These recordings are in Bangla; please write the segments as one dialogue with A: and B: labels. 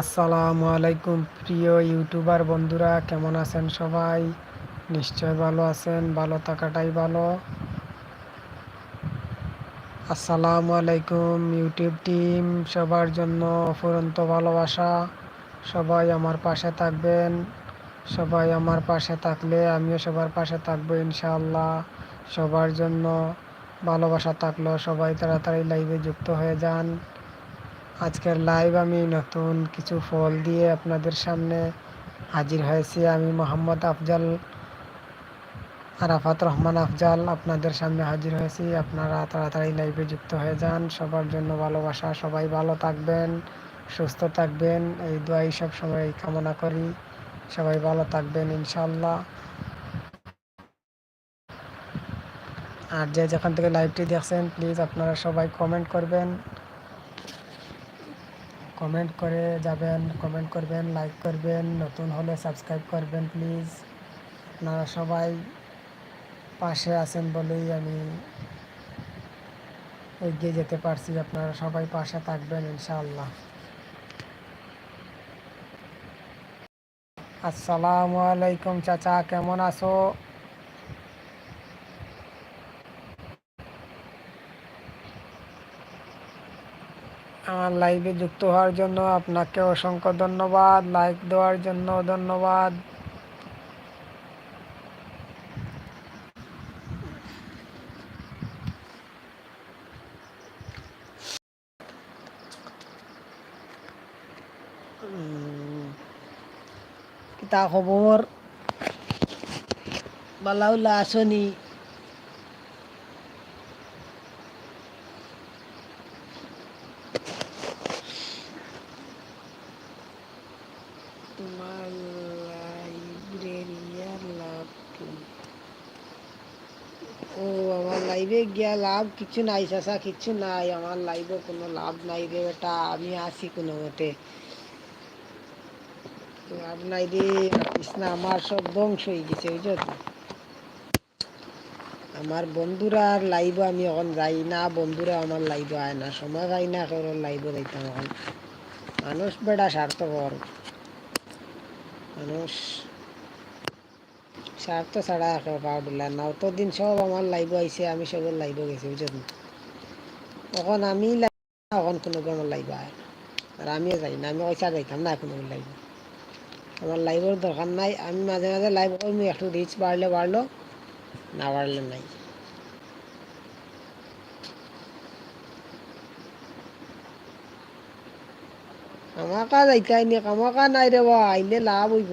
A: আসসালামু আলাইকুম, প্রিয় ইউটিউবার বন্ধুরা, কেমন আছেন সবাই? নিশ্চয় ভালো আছেন, ভালো থাকাটাই ভালো। আসসালামু আলাইকুম, ইউটিউব টিম, সবার জন্য অফুরন্ত ভালোবাসা। সবাই আমার পাশে থাকবেন, সবাই আমার পাশে থাকলে আমিও সবার পাশে থাকব ইনশাআল্লাহ। সবার জন্য ভালোবাসা থাকল সবাই তাড়াতাড়ি লাইভে যুক্ত হয়ে যান। আজকের লাইভ আমি নতুন কিছু ফল দিয়ে আপনাদের সামনে হাজির হয়েছি। আমি মোহাম্মদ আফজাল, আরাফাত রহমান আফজাল আপনাদের সামনে হাজির হয়েছি। আপনারা তাড়াতাড়ি লাইভে যুক্ত হয়ে যান। সবার জন্য ভালোবাসা। সবাই ভালো থাকবেন, সুস্থ থাকবেন। এই দোয়াই সব সময় কামনা করি। সবাই ভালো থাকবেন ইনশাল্লাহ আর যে যেখান থেকে লাইভটি দেখছেন প্লিজ আপনারা সবাই কমেন্ট করবেন। কমেন্ট করে যাবেন কমেন্ট করবেন লাইক করবেন, নতুন হলে সাবস্ক্রাইব করবেন প্লিজ আপনারা সবাই পাশে আছেন বলেই আমি এগিয়ে যেতে পারছি, আপনারা সবাই পাশে থাকবেন ইনশাআল্লাহ। আসসালামু আলাইকুম চাচা, কেমন আছো? আমার লাইভে যুক্ত হওয়ার জন্য আপনাকে অসংখ্য ধন্যবাদ। লাইক দেওয়ার জন্য ধন্যবাদ। কিতা খবর বালাউলা আসনি তোমার লাইব্রেরিয়ার লাভ কি ও আমার লাইভে গিয়া লাভ কিছু নাই চাষা কিছু নাই আমার লাইভে কোনো লাভ নাই রে বেটা। আমি আছি কোনো মতে লাভ নাই রে না আমার সব ধ্বংস হয়ে গেছে, বুঝছ? তো আমার বন্ধুরা আর লাইভে আমি এখন যাই না, বন্ধুরা আমার লাইভে আয় না সময় পাই না কেউ লাইভে যাইতাম এখন মানুষ বেটা স্বার্থপর মানুষ। স্বার্থ ছাড়া একে পাওয়া না। অতদিন সব আমার লাইভ আইছে আমি সবের লাইভ গেছি বুঝছেন তখন আমি এখন কোনো আমার লাইভ আয় আর আমিও যাই না, আমি পয়সা যাইতাম না কোনো লাইভ আমার লাইভের দরকার নাই, আমি মাঝে মাঝে লাইভ করি একটু রিচ বাড়লে বাড়লো না বাড়লে নাই। আমাকা যাইতাই নি কামাকা নাই রে বা আইলে লাভ হইব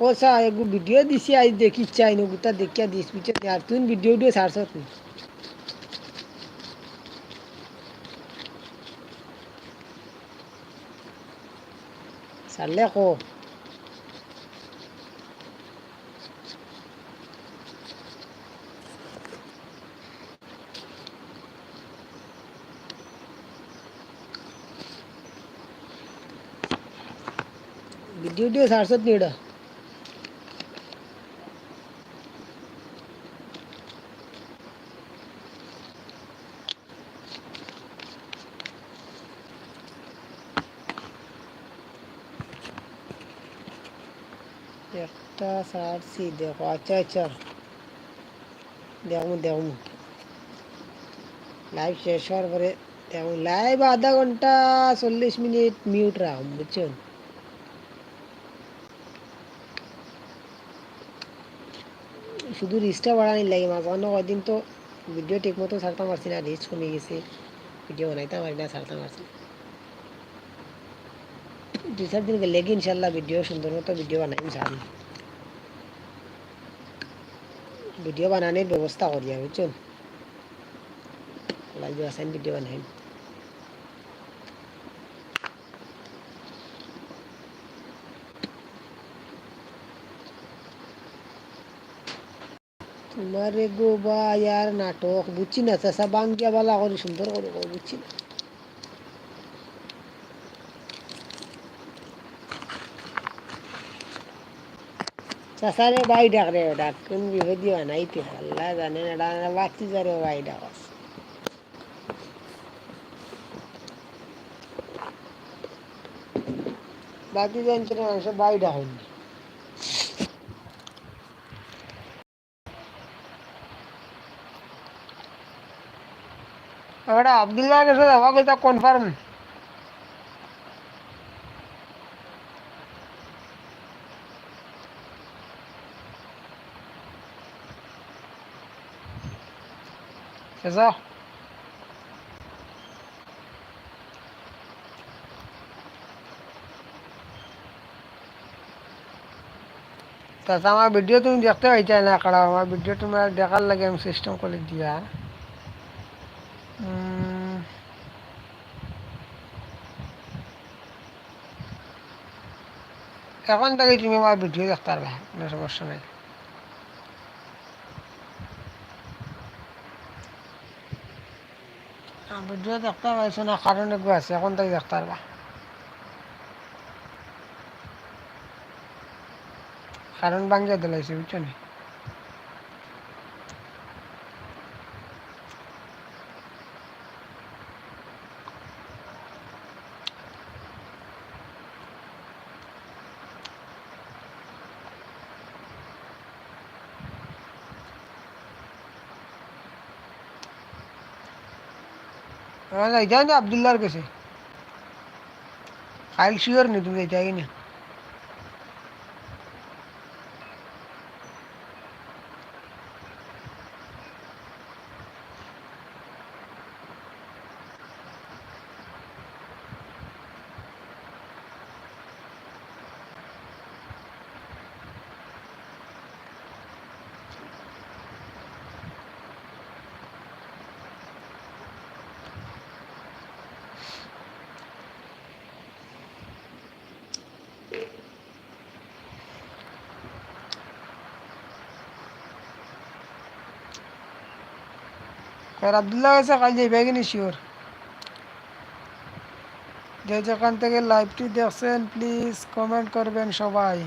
A: ওসা এগু ভিডিও দিছি আজ দেখি চাই নো গুতা দেখিয়া দিস পিছত আর তুই ভিডিও দিয়ে ছাড়ছ তুই ছাড়লে কো ভিডিও দিয়ে ছাড়ছত নি এটা একটা ছাড়ছি দেখো আচ্ছা আচ্ছা দেখুন দেখুন লাইভ শেষ হওয়ার পরে দেখুন লাইভ আধা ঘন্টা চল্লিশ মিনিট মিউট রাখুন বুঝছেন শুধু রিচটা বাড়ানি লাগে, মাঝে অন্য কয়দিন তো ভিডিও ঠিক মতো ছাড়তে পারছি না রিচ কমে গেছে। ভিডিও বানাইতে পারি না ছাড়তে পারছি দু চার দিন গেলে ইনশাল্লাহ ভিডিও সুন্দর মতো ভিডিও বানাই ছাড়ি ভিডিও বানানোর ব্যবস্থা করি বুঝছেন লাইভ আসাইন ভিডিও বানাই তোমারে গো বা ইয়ার নাটক বুঝছি না, চেঁচা বাঙ্গিয়া বালা করে সুন্দর করে বুঝছি না। চাচারে বাই ডাক রে, ডাক কোন বিভেদি বানাই তে আল্লাহ জানে না, ডাক বাচ্চি যারে বাই ডাক বাকি জানছে না বাই ডাক সে বাইটা হয়নি ওটা আবদুল্লাহ গেছে আমাকে তা কনফার্ম শেষা তাতে আমার ভিডিও তুমি দেখতে পাইতে না কারণ আমার ভিডিও তোমার দেখার লাগে আমি সিস্টেম করে দিয়া উম, এখন থেকে তুমি আমার ভিডিও দেখতে পারবে, কোনো সমস্যা নেই। ভিডিও দেখতে পাইছো না, কারণ এগুলো আছে, এখন থেকে দেখতে পারবা। কারণ ভাঙিয়ে দিলাইছে, বুঝছ নি? যাই না আবদুল্লাহর কাছে কাল শিওর নি তুমি যাই না আর আবদুল্লাহ গেছে কাল যাইবে কিনি শিওর যে যেখান থেকে লাইভটি দেখছেন প্লিজ কমেন্ট করবেন সবাই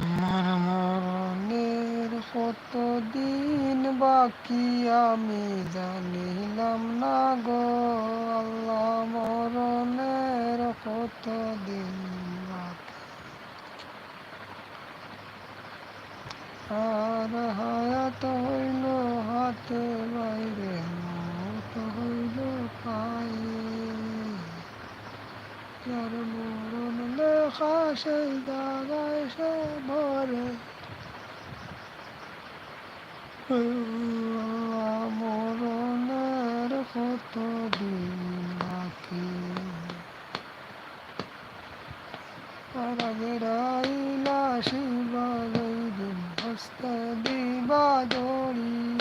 A: আমার মরণের কত দিন বাকি আমি জানিলাম না গো? আল্লাহ মরণের কত দিন আর হায়াত হইল হাতে বাইরে, মত হইল পায়ে। যার মরণ লেখা সেই দাগায় সে ভরে। মরণের কত দিন বাকি আগের আইলা শিবা দিন হস্তে দিবা দড়ি।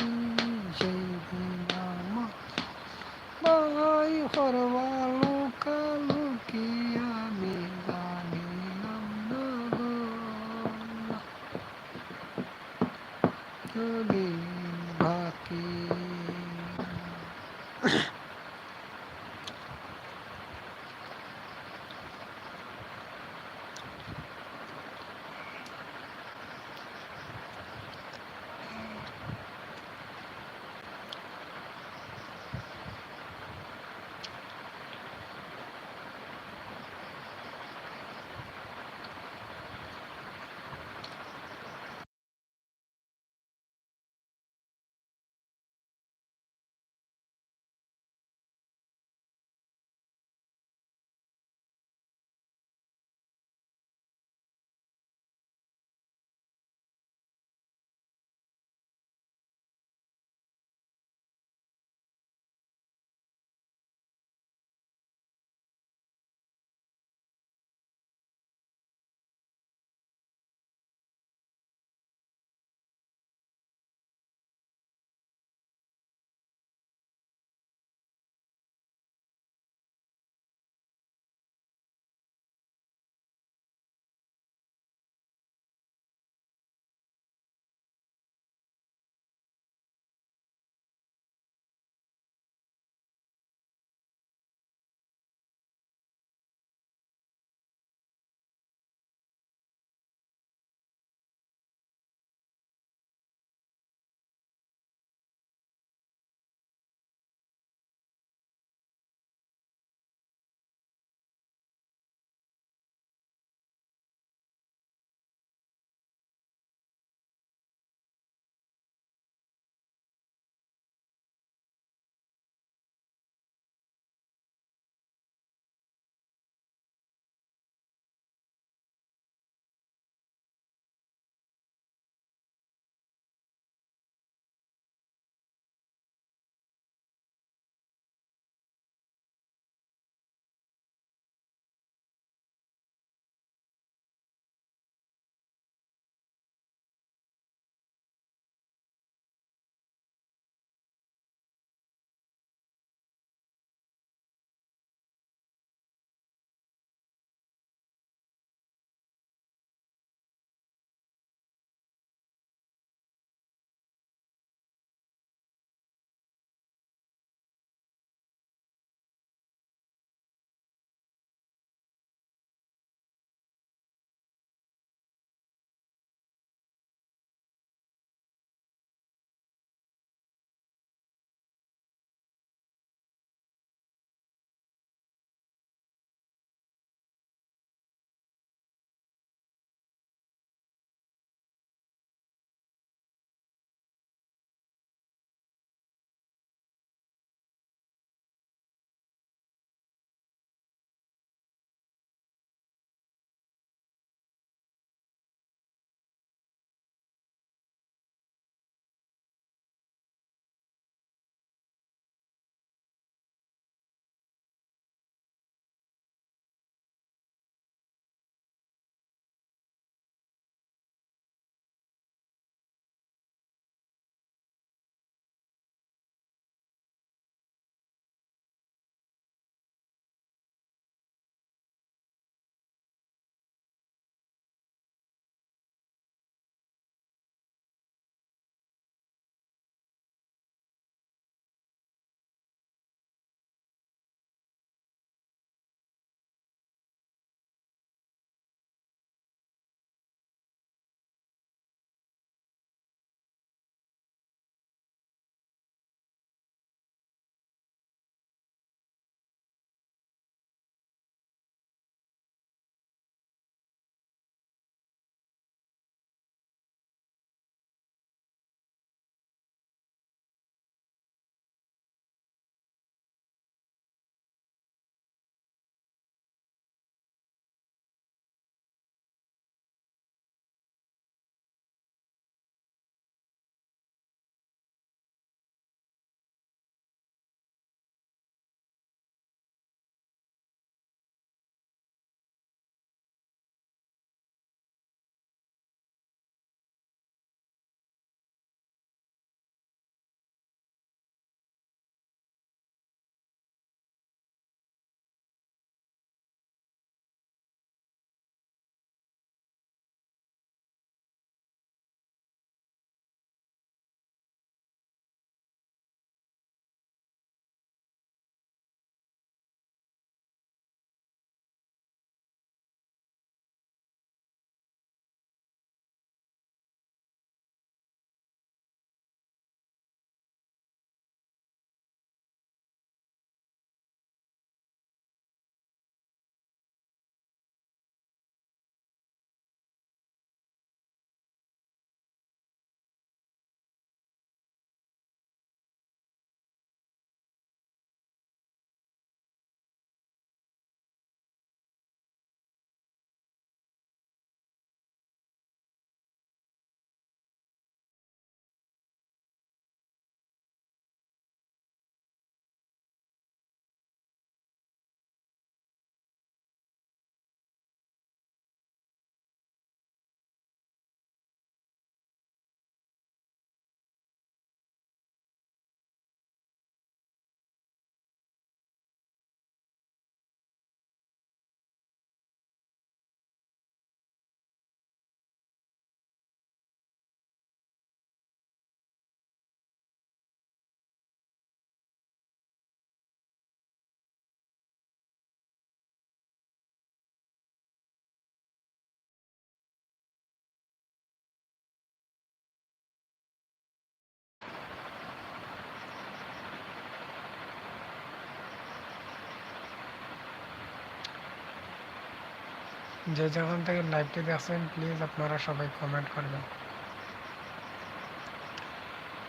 A: যে যখন থেকে লাইভটি দেখছেন প্লিজ আপনারা সবাই কমেন্ট করবেন।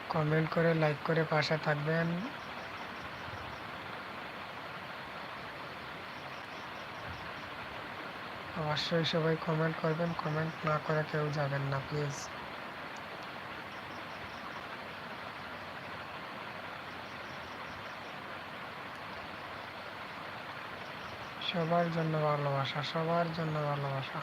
A: কমেন্ট করে লাইক করে পাশে থাকবেন। অবশ্যই সবাই কমেন্ট করবেন কমেন্ট না করে কেউ যাবেন না প্লিজ সবার জন্য ভালোবাসা সবার জন্য ভালোবাসা।